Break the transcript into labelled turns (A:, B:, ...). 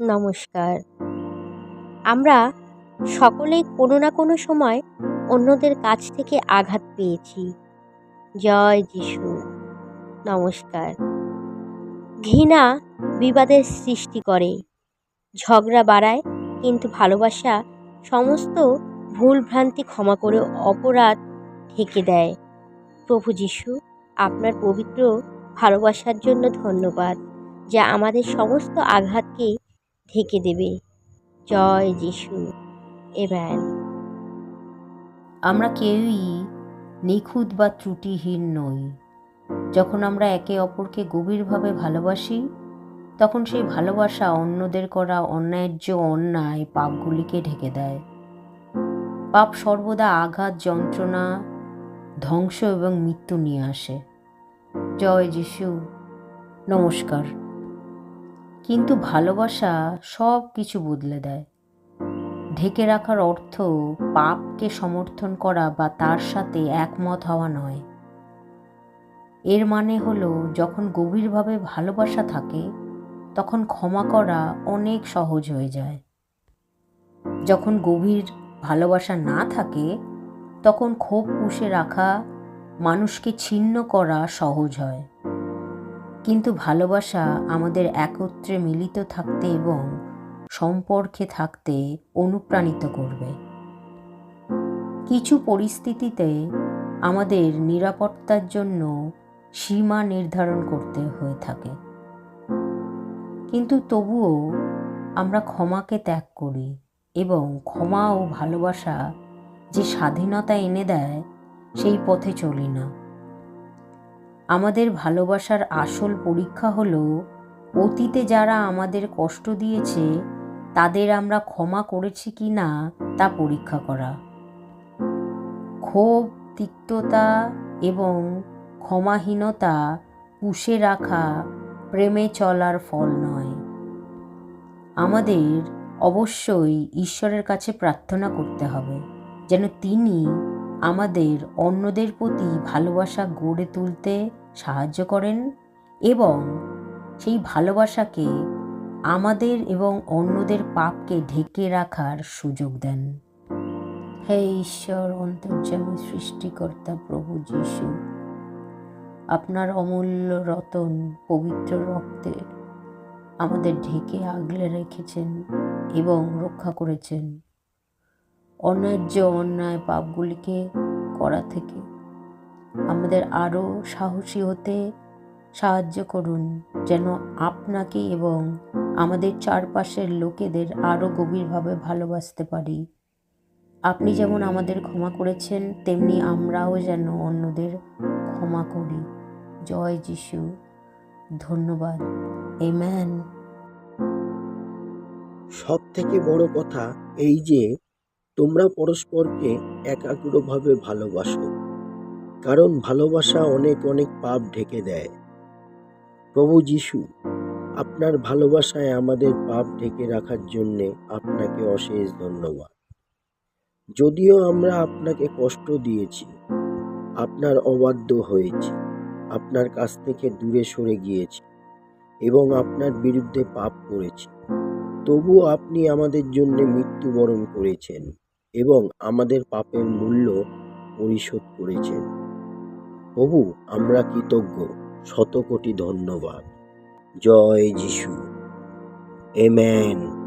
A: নমস্কার। আমরা সকলেই কোনো না কোনো সময় অন্যদের কাছ থেকে আঘাত পেয়েছি। জয় যিশু। নমস্কার। ঘৃণা বিবাদের সৃষ্টি করে। ঝগড়া বাড়ায়, কিন্তু ভালোবাসা সমস্ত ভুলভ্রান্তি ক্ষমা করে অপরাধ ঢেকে দেয়। প্রভু যিশু, আপনার পবিত্র ভালোবাসার জন্য ধন্যবাদ, যা আমাদের সমস্ত আঘাতকে ঢেকে দেবে। জয় যিশু। এম্যান
B: আমরা কেউই নিখুঁত বা ত্রুটিহীন নই। যখন আমরা একে অপরকে গভীরভাবে ভালোবাসি, তখন সেই ভালোবাসা অন্যদের করা অন্যায্য অন্যায় পাপগুলিকে ঢেকে দেয়। পাপ সর্বদা আঘাত, যন্ত্রণা, ধ্বংস এবং মৃত্যু নিয়ে আসে। জয় যিশু। নমস্কার। কিন্তু ভালোবাসা সব কিছু বদলে দেয়। ঢেকে রাখার অর্থ পাপকে সমর্থন করা বা তার সাথে একমত হওয়া নয়। এর মানে হলো, যখন গভীরভাবে ভালোবাসা থাকে, তখন ক্ষমা করা অনেক সহজ হয়ে যায়। যখন গভীর ভালোবাসা না থাকে, তখন ক্ষোভ পুষে রাখা, মানুষকে ছিন্ন করা সহজ হয়। কিন্তু ভালোবাসা আমাদের একত্রে মিলিত থাকতে এবং সম্পর্কে থাকতে অনুপ্রাণিত করবে। কিছু পরিস্থিতিতে আমাদের নিরাপত্তার জন্য সীমা নির্ধারণ করতে হয়ে থাকে। কিন্তু তবুও আমরা ক্ষমাকে ত্যাগ করি এবং ক্ষমা ও ভালোবাসা যে স্বাধীনতা এনে দেয়, সেই পথে চলি না। আমাদের ভালোবাসার আসল পরীক্ষা হলো, অতীতে যারা আমাদের কষ্ট দিয়েছে, তাদের আমরা ক্ষমা করেছি কি না তা পরীক্ষা করা। ক্ষোভ, তিক্ততা এবং ক্ষমাহীনতা পুষে রাখা প্রেমে চলার ফল নয়। আমাদের অবশ্যই ঈশ্বরের কাছে প্রার্থনা করতে হবে, যেন তিনি আমাদের অন্যদের প্রতি ভালোবাসা গড়ে তুলতে সাহায্য করেন এবং সেই ভালোবাসাকে আমাদের এবং অন্যদের পাপকে ঢেকে রাখার সুযোগ দেন। হে ঈশ্বর, অন্তর্যামী সৃষ্টিকর্তা প্রভু যিশু, আপনার অমূল্য রতন পবিত্র রক্তে আমাদের ঢেকে আগলে রেখেছেন এবং রক্ষা করেছেন। অন্যায্য অন্যায় পাপগুলিকে করা থেকে আমাদের আরও সাহসী হতে সাহায্য করুন, যেন আপনাকে এবং আমাদের চারপাশের লোকেদের আরও গভীরভাবে ভালোবাসতে পারি। আপনি যেমন আমাদের ক্ষমা করেছেন, তেমনি আমরাও যেন অন্যদের ক্ষমা করি। জয় যিশু। ধন্যবাদ। এম্যান
C: সব থেকে বড় কথা এই যে তোমরা পরস্পরকে একাগ্রভাবে ভালোবাসো, কারণ ভালোবাসা অনেক অনেক পাপ ঢেকে দেয়। প্রভু যিশু, আপনার ভালোবাসায় আমাদের পাপ ঢেকে রাখার জন্যে আপনাকে অশেষ ধন্যবাদ। যদিও আমরা আপনাকে কষ্ট দিয়েছি, আপনার অবাধ্য হয়েছি, আপনার কাছ থেকে দূরে সরে গিয়েছি এবং আপনার বিরুদ্ধে পাপ করেছি, তবুও আপনি আমাদের জন্য মৃত্যুবরণ করেছেন। এবং আমাদের পাপের মূল্য পরিশোধ করেছেন প্রভু, আমরা কৃতজ্ঞ শত কোটি ধন্যবাদ। জয় যিশু। এমেন